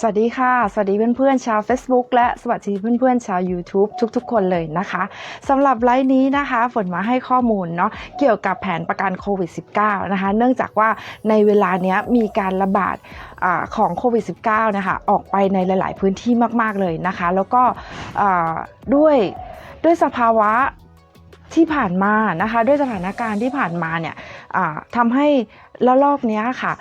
สวัสดีค่ะ สวัสดีเพื่อนๆชาว Facebook และสวัสดีเพื่อนๆชาว YouTube ทุกๆ คนเลยนะคะสำหรับไลฟ์นี้นะคะฝนมาให้ข้อมูลเนาะเกี่ยวกับแผนประกันโควิด -19 นะคะ เนื่องจากว่าในเวลาเนี้ยมีการระบาดอของโควิด -19 นะคะออกไปในหลาย ๆ พื้นที่มากๆเลยนะคะ แล้วก็ด้วยด้วยสภาวะที่ผ่านมานะคะ ด้วยสถานการณ์ที่ผ่านมาเนี่ยทำให้ละลอกเนี้ยค่ะ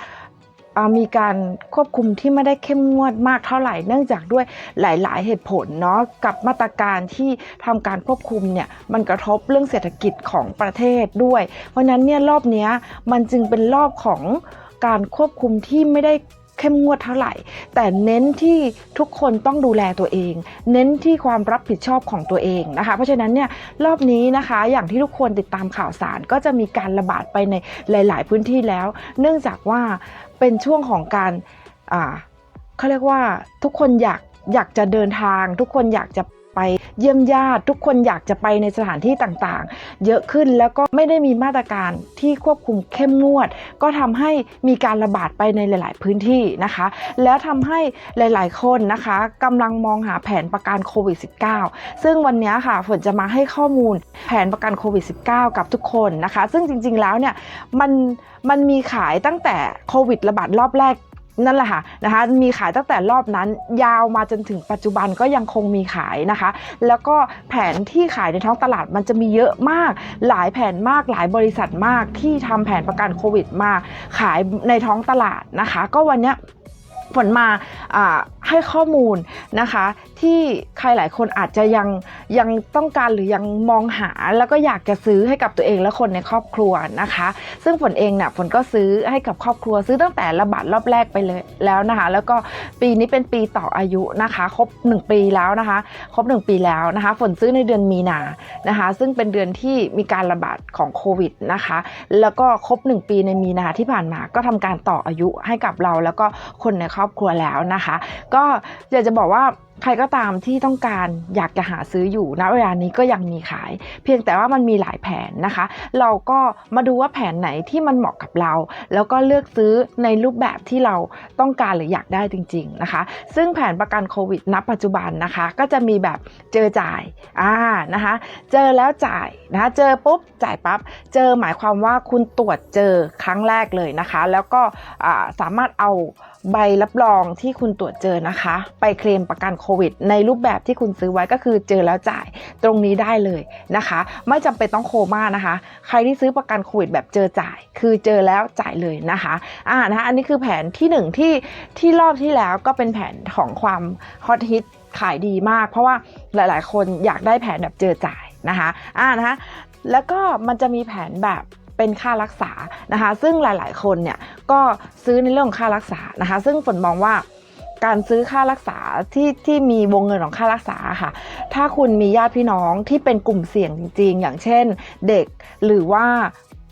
มีการควบคุมที่ไม่ได้เข้มงวดมากเท่าไหร่เนื่องจากด้วยหลาย ๆ เหตุผลเนาะกับมาตรการที่ทำการควบคุมเนี่ยมันกระทบเรื่องเศรษฐกิจของประเทศด้วย เพราะฉะนั้นเนี่ยรอบนี้มันจึงเป็นรอบของการควบคุมที่ไม่ได้ เข้มงวดเท่าไหร่ แต่เน้นที่ทุกคนต้องดูแลตัวเอง เน้นที่ความรับผิดชอบของตัวเองนะคะ เพราะฉะนั้นเนี่ยรอบนี้นะคะอย่างที่ทุกคนติดตามข่าวสารก็จะมีการระบาดไปในหลาย ๆ พื้นที่แล้ว เนื่องจากว่าเป็นช่วงของการเขาเรียกว่าทุกคนอยากอยากจะเดินทาง ทุกคนอยากจะ ไปเยี่ยมญาติ ทุกคนอยากจะไปในสถานที่ต่างๆ เยอะขึ้นแล้วก็ไม่ได้มีมาตรการที่ควบคุมเข้มงวด ก็ทำให้มีการระบาดไปในหลาย ๆ พื้นที่นะคะ แล้วทำให้หลาย ๆ คนนะคะกำลังมองหาแผนประกันโควิด -19 ซึ่งวันนี้ค่ะฝนจะมาให้ข้อมูลแผนประกันโควิด -19 กับทุกคนนะคะ ซึ่งจริง ๆ แล้วเนี่ยมันมันมีขายตั้งแต่โควิดระบาดรอบแรก นั่นแหละค่ะนะคะมีขายตั้งแต่รอบนั้นยาวมาจนถึงปัจจุบันก็ยังคงมีขายนะคะ แล้วก็แผนที่ขายในท้องตลาดมันจะมีเยอะมาก หลายแผนมากหลายบริษัทมากที่ทำแผนประกันโควิดมาขายในท้องตลาดนะคะ ก็วันเนี้ย ผลมาให้ข้อมูลนะคะ ที่ใครหลายคนอาจจะยังยังต้องการหรือยังมองหาแล้วก็อยากจะซื้อให้กับตัวเองและคนในครอบครัวนะคะ ซึ่งฝนเองเนี่ยฝนก็ซื้อให้กับครอบครัวซื้อตั้งแต่ระบาดรอบแรกไปเลยแล้วนะคะ แล้วก็ปีนี้เป็นปีต่ออายุนะคะ ครบ 1 ปีแล้วนะคะ ครบ 1 ปีแล้วนะคะฝนซื้อในเดือนมีนานะคะ ซึ่งเป็นเดือนที่มีการระบาดของโควิดนะคะ แล้วก็ครบ 1 ปีในมีนาที่ผ่านมาก็ทำการต่ออายุให้กับเราแล้วก็คนในครอบครัวแล้วนะคะ ก็อยากจะบอกว่าใครก็ตามที่ต้องการอยากจะหาซื้ออยู่ณเวลานี้ก็ยังมีขาย เพียงแต่ว่ามันมีหลายแผนนะคะ เราก็มาดูว่าแผนไหนที่มันเหมาะกับเรา แล้วก็เลือกซื้อในรูปแบบที่เราต้องการหรืออยากได้จริง ๆนะคะ ซึ่งแผนประกันโควิดณปัจจุบันนะคะ ก็จะมีแบบเจอจ่ายอ่านะคะเจอแล้วจ่ายนะคะเจอปุ๊บจ่ายปั๊บเจอหมายความว่าคุณตรวจเจอครั้งแรกเลยนะคะ แล้วก็สามารถเอา ใบรับรองที่คุณตรวจเจอนะคะ ไปเคลมประกันโควิด ในรูปแบบที่คุณซื้อไว้ก็คือเจอแล้วจ่ายตรงนี้ได้เลยนะคะ ไม่จำเป็นต้องโคม่านะคะ ใครที่ซื้อประกันโควิดแบบเจอจ่าย คือเจอแล้วจ่ายเลยนะคะอ่านะคะอันนี้คือแผนที่หนึ่งที่ที่รอบที่แล้วก็เป็นแผนของความฮอตฮิตขายดีมาก เพราะว่าหลาย ๆ คนอยากได้แผนแบบเจอจ่ายนะคะอ่านะคะแล้วก็มันจะมีแผนแบบเป็นค่ารักษานะคะ ซึ่งหลาย ๆ คนเนี่ย ก็ซื้อในเรื่องของค่ารักษานะคะ ซึ่งฝนมองว่าการซื้อค่ารักษาที่ที่มีวงเงินของค่ารักษาค่ะ ถ้าคุณมีญาติพี่น้องที่เป็นกลุ่มเสี่ยงจริง ๆ อย่างเช่นเด็กหรือว่า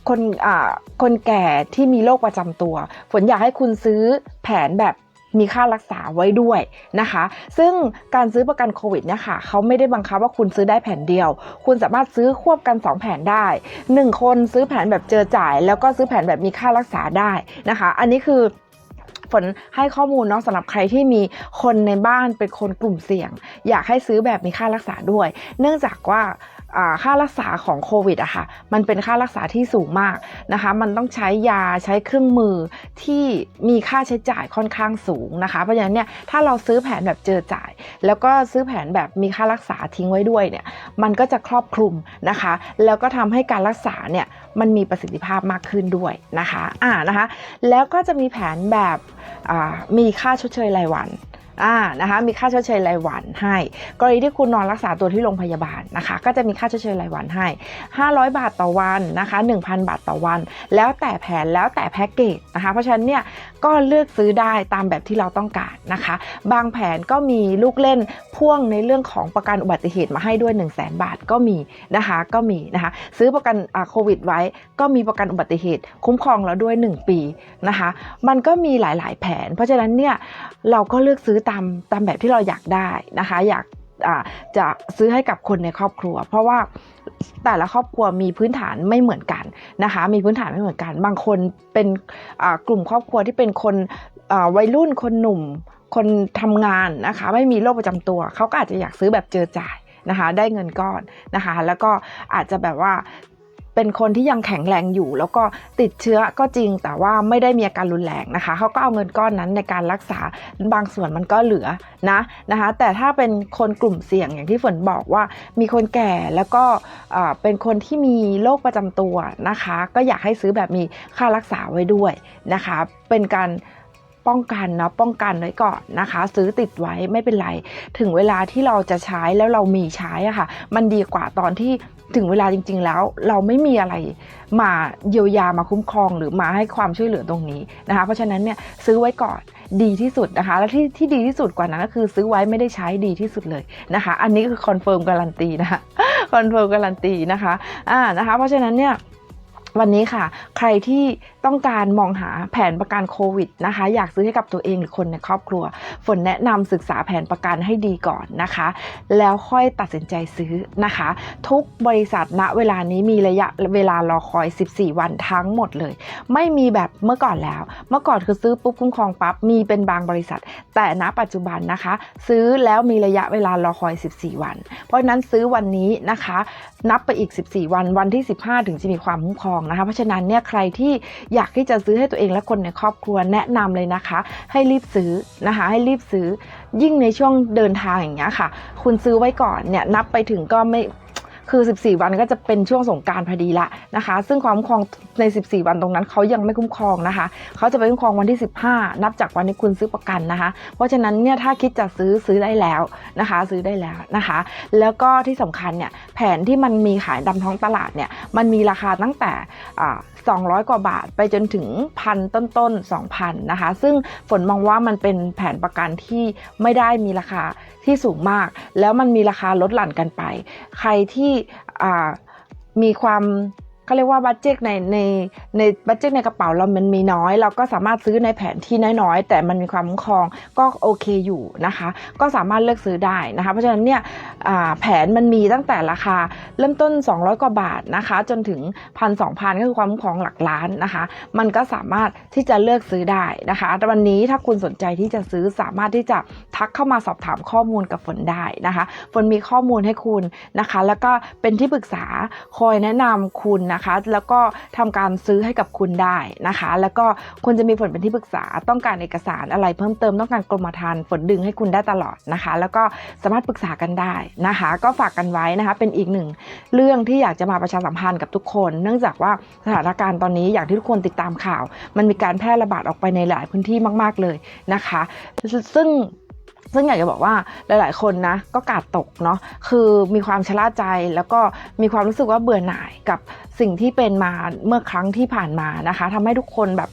คนอ่าคนแก่ที่มีโรคประจำตัว ฝนอยากให้คุณซื้อแผนแบบ มีค่ารักษาไว้ด้วยนะคะ ซึ่งการซื้อประกันโควิดเนี่ยค่ะเขาไม่ได้บังคับว่าคุณซื้อได้แผ่นเดียว คุณสามารถซื้อควบกัน 2 แผนได้ 1 คนซื้อแผนแบบเจอจ่าย แล้วก็ซื้อแผนแบบมีค่ารักษาได้นะคะ อันนี้คือ ฝนให้ข้อมูลเนาะสำหรับใครที่มีคนในบ้านเป็นคนกลุ่มเสี่ยง อยากให้ซื้อแบบมีค่ารักษาด้วย เนื่องจากว่าอ่าค่ารักษาของโควิดอะค่ะ มันเป็นค่ารักษาที่สูงมากนะคะ มันต้องใช้ยาใช้เครื่องมือที่มีค่าใช้จ่ายค่อนข้างสูงนะคะ เพราะฉะนั้นเนี่ยถ้าเราซื้อแผนแบบเจอจ่าย แล้วก็ซื้อแผนแบบมีค่ารักษาทิ้งไว้ด้วยเนี่ย มันก็จะครอบคลุมนะคะ แล้วก็ทำให้การรักษาเนี่ย มันมีประสิทธิภาพมากขึ้นด้วยนะคะอ่านะคะ แล้วก็จะมีแผนแบบมีค่าชดเชยรายวัน อ่านะคะมีค่าชดเชยรายวันให้ กรณีที่คุณนอนรักษาตัวที่โรงพยาบาลนะคะ ก็จะมีค่าชดเชยรายวันให้ 500 บาทต่อวันนะคะ 1,000 บาทต่อวัน แล้วแต่แผนแล้วแต่แพ็กเกจนะคะ เพราะฉะนั้นเนี่ยก็เลือกซื้อได้ตามแบบที่เราต้องการนะคะ บางแผนก็มีลูกเล่นพ่วงในเรื่องของประกันอุบัติเหตุมาให้ด้วย 1 0 0 0 0แบาทก็มีนะคะก็มีนะคะซื้อประกันอ่าโควิดไว้ก็มีประกันอุบัติเหตุ คุ้มครองเราด้วย 1 ปีนะคะ มันก็มีหลาย ๆ แผน เพราะฉะนั้นเนี่ยเราก็เลือกซื้อตามตามแบบที่เราอยากได้นะคะ อยากจะซื้อให้กับคนในครอบครัว เพราะว่าแต่ละครอบครัวมีพื้นฐานไม่เหมือนกันนะคะ มีพื้นฐานไม่เหมือนกัน บางคนเป็นกลุ่มครอบครัวที่เป็นคนวัยรุ่นคนหนุ่มคนทำงานนะคะ ไม่มีโรคประจำตัวเขาก็อาจจะอยากซื้อแบบเจอจ่ายนะคะ ได้เงินก้อนนะคะ แล้วก็อาจจะแบบว่า เป็นคนที่ยังแข็งแรงอยู่ แล้วก็ติดเชื้อก็จริง แต่ว่าไม่ได้มีอาการรุนแรงนะคะเขาก็เอาเงินก้อนนั้นในการรักษาบางส่วนมันก็เหลือนะนะคะ แต่ถ้าเป็นคนกลุ่มเสี่ยงอย่างที่ฝนบอกว่ามีคนแก่แล้วก็เป็นคนที่มีโรคประจำตัวนะคะ ก็อยากให้ซื้อแบบมีค่ารักษาไว้ด้วยนะคะ เป็นการป้องกันเนาะป้องกันไว้ก่อนนะคะ ซื้อติดไว้ไม่เป็นไร ถึงเวลาที่เราจะใช้แล้วเรามีใช้อะค่ะ มันดีกว่าตอนที่ ถึงเวลาจริง ๆ แล้วเราไม่มีอะไรมาเยียวยามาคุ้มครอง หรือมาให้ความช่วยเหลือตรงนี้นะคะเพราะฉะนั้นเนี่ยซื้อไว้ก่อนดีที่สุดนะคะ และที่ที่ดีที่สุดกว่านั้นก็คือซื้อไว้ไม่ได้ใช้ดีที่สุดเลยนะคะ อันนี้คือคอนเฟิร์มการันตีนะคะคอนเฟิร์มการันตีนะคะอ่านะคะ เพราะฉะนั้นเนี่ย วันนี้ค่ะ ใครที่ต้องการมองหาแผนประกันโควิดนะคะ อยากซื้อให้กับตัวเองหรือคนในครอบครัว ฝนแนะนำศึกษาแผนประกันให้ดีก่อนนะคะ แล้วค่อยตัดสินใจซื้อนะคะ ทุกบริษัทณเวลานี้มีระยะเวลารอคอย 14 วันทั้งหมดเลย ไม่มีแบบเมื่อก่อนแล้ว เมื่อก่อนคือซื้อปุ๊บคุ้มครองปั๊บมีเป็นบางบริษัท แต่ณปัจจุบันนะคะ ซื้อแล้วมีระยะเวลารอคอย 14 วัน เพราะฉะนั้นซื้อวันนี้นะคะ นับไปอีก 14 วันวันที่ 15 ถึงจะมีความคุ้มครองนะคะ เพราะฉะนั้นเนี่ยใครที่อยากที่จะซื้อให้ตัวเองและคนในครอบครัวแนะนำเลยนะคะ ให้รีบซื้อนะคะ ให้รีบซื้อยิ่งในช่วงเดินทางอย่างเงี้ยค่ะ คุณซื้อไว้ก่อนเนี่ยนับไปถึงก็ไม่ คือ 14 วันก็จะเป็นช่วงสงการพอดีละนะคะ ซึ่งความคุ้มครองใน 14 วันตรงนั้นเขายังไม่คุ้มครองนะคะ เขาจะไปคุ้มครองวันที่ 15 นับจากวันที่คุณซื้อประกันนะคะ เพราะฉะนั้นเนี่ยถ้าคิดจะซื้อซื้อได้แล้วนะคะ ซื้อได้แล้วนะคะ แล้วก็ที่สำคัญเนี่ยแผนที่มันมีขายดำท้องตลาดเนี่ยมันมีราคาตั้งแต่200 กว่าบาทไปจนถึงพันต้นๆ2,000นะคะ ซึ่งฝนมองว่ามันเป็นแผนประกันที่ไม่ได้มีราคาที่สูงมาก แล้วมันมีราคาลดหลั่นกันไป ใครที่มีความเขาเรียกว่าบัตเจตในในในบัตเจตในกระเป๋าเรามันมีน้อย เราก็สามารถซื้อในแผนที่น้อยๆ แต่มันมีความคุ้มครองก็โอเคอยู่นะคะ ก็สามารถเลือกซื้อได้นะคะ เพราะฉะนั้นเนี่ย แผนมันมีตั้งแต่ราคาเริ่มต้น 200 กว่าบาทนะคะ จนถึงพันสองพันก็คือความคุ้มครองหลักล้านนะคะ มันก็สามารถที่จะเลือกซื้อได้นะคะแต่วันนี้ถ้าคุณสนใจที่จะซื้อสามารถที่จะทักเข้ามาสอบถามข้อมูลกับฝนได้นะคะฝนมีข้อมูลให้คุณนะคะ แล้วก็เป็นที่ปรึกษาคอยแนะนำคุณนะคะ แล้วก็ทำการซื้อให้กับคุณได้นะคะ แล้วก็คุณจะมีฝนเป็นที่ปรึกษาต้องการเอกสารอะไรเพิ่มเติมต้องการกรมธรรม์ฝนดึงให้คุณได้ตลอดนะคะ แล้วก็สามารถปรึกษากันได้นะคะ ก็ฝากกันไว้นะคะเป็นอีกหนึ่งเรื่องที่อยากจะมาประชาสัมพันธ์กับทุกคน เนื่องจากว่าสถานการณ์ตอนนี้อย่างที่ทุกคนติดตามข่าว มันมีการแพร่ระบาดออกไปในหลายพื้นที่มาก ๆเลยนะคะ ซึ่งซึ่งอยากจะบอกว่าหลาย ๆ คนนะก็กาดตกเนาะคือมีความชะล่าใจแล้วก็มีความรู้สึกว่าเบื่อหน่ายกับสิ่งที่เป็นมาเมื่อครั้งที่ผ่านมานะคะทำให้ทุกคนแบบ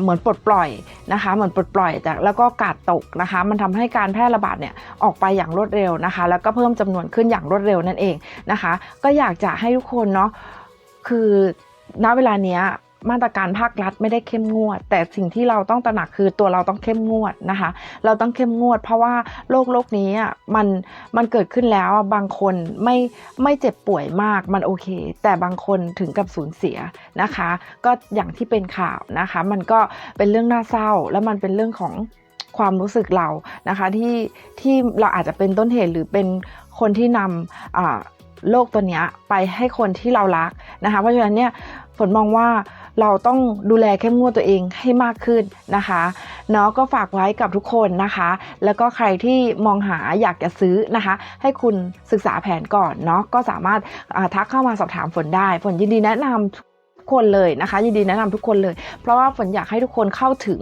เหมือนปลดปล่อยนะคะเหมือนปลดปล่อยแต่แล้วก็กาดตกนะคะ มันทำให้การแพร่ระบาดเนี่ยออกไปอย่างรวดเร็วนะคะ แล้วก็เพิ่มจำนวนขึ้นอย่างรวดเร็วนั่นเองนะคะ ก็อยากจะให้ทุกคนเนาะคือณเวลาเนี้ย มาตรการภาครัฐไม่ได้เข้มงวด แต่สิ่งที่เราต้องตระหนักคือตัวเราต้องเข้มงวดนะคะ เราต้องเข้มงวด เพราะว่าโรคโรคนี้อะมันมันเกิดขึ้นแล้วบางคนไม่ไม่เจ็บป่วยมากมันโอเค แต่บางคนถึงกับสูญเสียนะคะ ก็อย่างที่เป็นข่าวนะคะ มันก็เป็นเรื่องน่าเศร้า แล้วมันเป็นเรื่องของความรู้สึกเรานะคะที่ที่เราอาจจะเป็นต้นเหตุหรือเป็นคนที่นำโรคตัวนี้ไปให้คนที่เรารักนะคะ เพราะฉะนั้นเนี่ยฝนมองว่า เราต้องดูแลเข้มงวดตัวเองให้มากขึ้นนะคะเนาะก็ฝากไว้กับทุกคนนะคะ แล้วก็ใครที่มองหาอยากจะซื้อนะคะ ให้คุณศึกษาแผนก่อนเนาะก็สามารถทักเข้ามาสอบถามฝนได้ฝนยินดีแนะนำทุกคนเลยนะคะ ยินดีแนะนำทุกคนเลย เพราะว่าฝนอยากให้ทุกคนเข้าถึง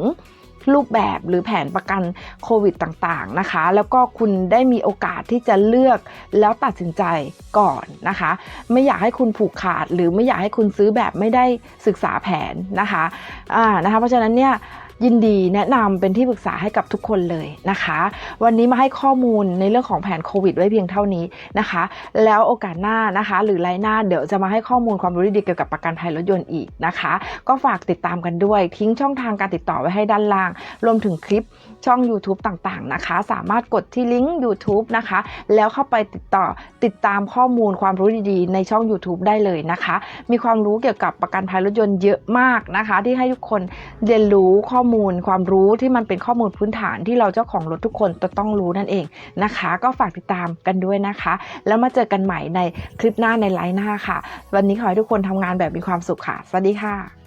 รูปแบบหรือแผนประกันโควิดต่างๆนะคะ แล้วก็คุณได้มีโอกาสที่จะเลือกแล้วตัดสินใจก่อนนะคะ ไม่อยากให้คุณผูกขาด หรือไม่อยากให้คุณซื้อแบบไม่ได้ศึกษาแผนนะคะอ่านะคะเพราะฉะนั้นเนี่ย ยินดีแนะนำเป็นที่ปรึกษาให้กับทุกคนเลยนะคะ วันนี้มาให้ข้อมูลในเรื่องของแผนโควิดไว้เพียงเท่านี้นะคะ แล้วโอกาสหน้านะคะ หรือไลน์หน้าเดี๋ยวจะมาให้ข้อมูลความรู้ดีๆเกี่ยวกับประกันภัยรถยนต์อีกนะคะ ก็ฝากติดตามกันด้วย ทิ้งช่องทางการติดต่อไว้ให้ด้านล่าง รวมถึงคลิปช่อง YouTube ต่างๆนะคะ สามารถกดที่ลิงก์ YouTube นะคะ แล้วเข้าไปติดต่อติดตามข้อมูลความรู้ดีๆ ในช่อง YouTube ได้เลยนะคะ มีความรู้เกี่ยวกับประกันภัยรถยนต์เยอะมากนะคะ ที่ให้ทุกคนเรียนรู้ข้อมูลมูลความรู้ที่มันเป็นข้อมูลพื้นฐานที่เราเจ้าของรถทุกคนจะต้องรู้นั่นเองนะคะ ก็ฝากติดตามกันด้วยนะคะ แล้วมาเจอกันใหม่ในคลิปหน้าในไลน์หน้าค่ะ วันนี้ขอให้ทุกคนทำงานแบบมีความสุขค่ะ สวัสดีค่ะ